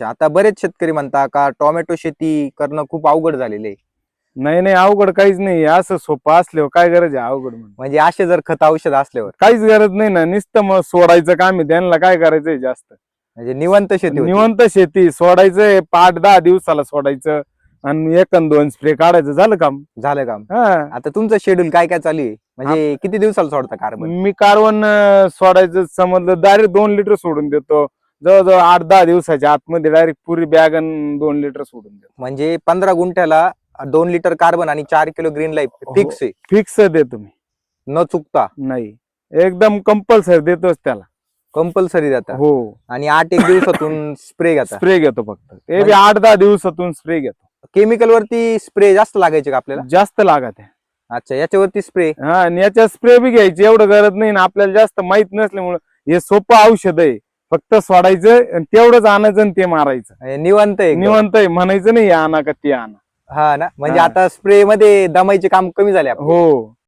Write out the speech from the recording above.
अच्छा आता बरेच शेतकरी म्हणता का टोमॅटो शेती करणं खूप अवघड झालेले नाही नाही अवघड काहीच नाही. असं सोपं असल्यावर काय गरज आहे? अवघड म्हणून म्हणजे असे जर खत औषध असल्यावर. काहीच गरज नाही ना. नुसतं मग सोडायचं काम आहे. त्यांना काय करायचंय जास्त? म्हणजे निवंत शेती होती. निवंत शेती. सोडायचं पाच दहा दिवसाला सोडायचं आणि एक अन दोन स्प्रे काढायचं. झालं काम? झालं काम. हा. आता तुमचं शेड्यूल काय काय चालू आहे? म्हणजे किती दिवसाला सोडता कार्बन मी कार्बन अं, सोडायचं समजलं डायरेक्ट दोन लिटर सोडून देतो. जवळजवळ आठ दहा दिवसाच्या आतमध्ये डायरेक्ट पुरी बॅग आणि दोन लिटर सोडून देतो. म्हणजे पंधरा गुंठ्याला दोन लिटर कार्बन आणि चार किलो ग्रीन लाईफ. फिक्स आहे. फिक्स देतो मी. न चुकता. नाही. एकदम कंपल्सरी देतोच त्याला. कंपल्सरी जातात हो. आणि आठ एक दिवसातून स्प्रे घेता. स्प्रे घेतो फक्त. ते बी म्हणजे- आठ दहा दिवसातून स्प्रे घेतो. केमिकल वरती स्प्रे जास्त लागायचे का आपल्याला? जास्त लागत आहे अच्छा याच्यावरती स्प्रे हा आणि याच्या स्प्रे बी घ्यायची. एवढं गरज नाही ना आपल्याला जास्त माहीत नसल्यामुळं हे सोपं औषध आहे. फक्त सोडायचं आणि तेवढंच आणायचं आणि ते मारायचं निवांत आहे एकदम. निवंत आहे म्हणायचं नाही हे आणा का ते आणा हा ना म्हणजे हा. आता स्प्रे मध्ये दमायचे काम कमी झाले आपले. हो